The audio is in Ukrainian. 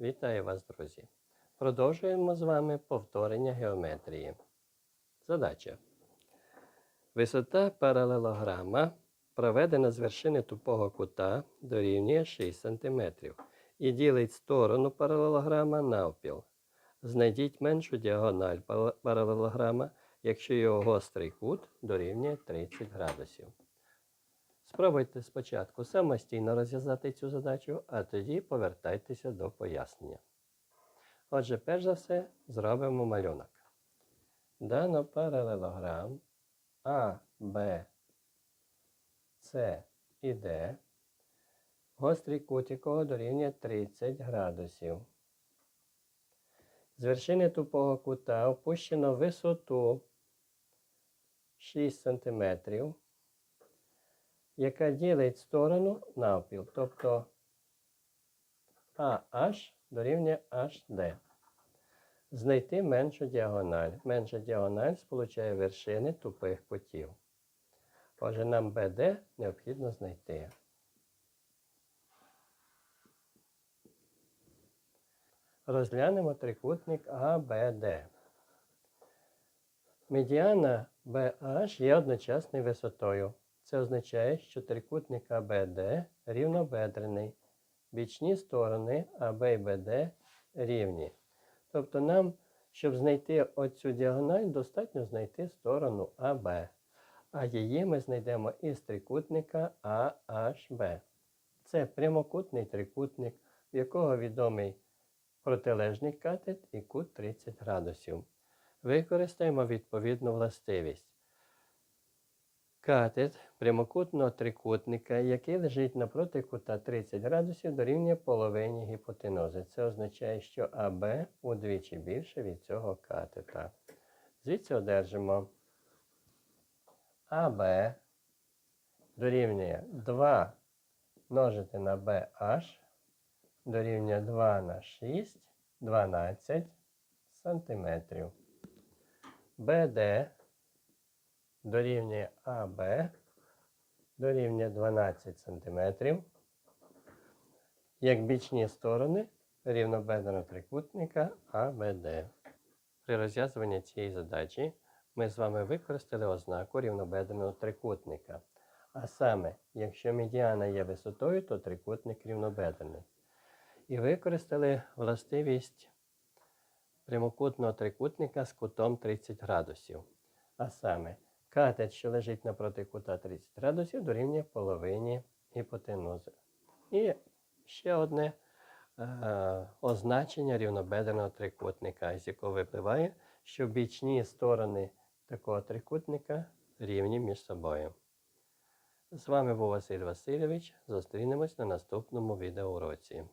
Вітаю вас, друзі! Продовжуємо з вами повторення геометрії. Задача. Висота паралелограма, проведена з вершини тупого кута, дорівнює 6 см і ділить сторону паралелограма навпіл. Знайдіть меншу діагональ паралелограма, якщо його гострий кут дорівнює 30 градусів. Спробуйте спочатку самостійно розв'язати цю задачу, а тоді повертайтеся до пояснення. Отже, перш за все, зробимо малюнок. Дано паралелограм А, Б, С і Д, гострий кут якого дорівнює 30 градусів. З вершини тупого кута опущено висоту 6 см яка ділить сторону навпіл, тобто AH дорівнює HD. Знайти меншу діагональ. Менша діагональ сполучає вершини тупих кутів. Отже, нам BD необхідно знайти. Розглянемо трикутник ABD. Медіана BH є одночасною висотою. Це означає, що трикутник ABD рівнобедрений. Бічні сторони АБ і БД рівні. Тобто нам, щоб знайти оцю діагональ, достатньо знайти сторону АБ. А її ми знайдемо із трикутника AHB. Це прямокутний трикутник, в якого відомий протилежний катет і кут 30 градусів. Використаємо відповідну властивість. Катет прямокутного трикутника, який лежить напроти кута 30 градусів, дорівнює половині гіпотенози. Це означає, що АБ удвічі більше від цього катета. Звідси одержимо АБ дорівнює 2 множити на BH дорівнює 2 на 6, 12 сантиметрів. БД дорівнює АБ дорівнює 12 см, як бічні сторони рівнобедреного трикутника АБД. При розв'язуванні цієї задачі ми з вами використали ознаку рівнобедреного трикутника. А саме, якщо медіана є висотою, то трикутник рівнобедрений. І використали властивість прямокутного трикутника з кутом 30 градусів. А саме, катет, що лежить напроти кута 30 градусів, дорівнює половині гіпотенузи. І ще одне е, означення рівнобедреного трикутника, з якого випливає, що бічні сторони такого трикутника рівні між собою. З вами був Василь Васильович. Зустрінемось на наступному відеоуроці.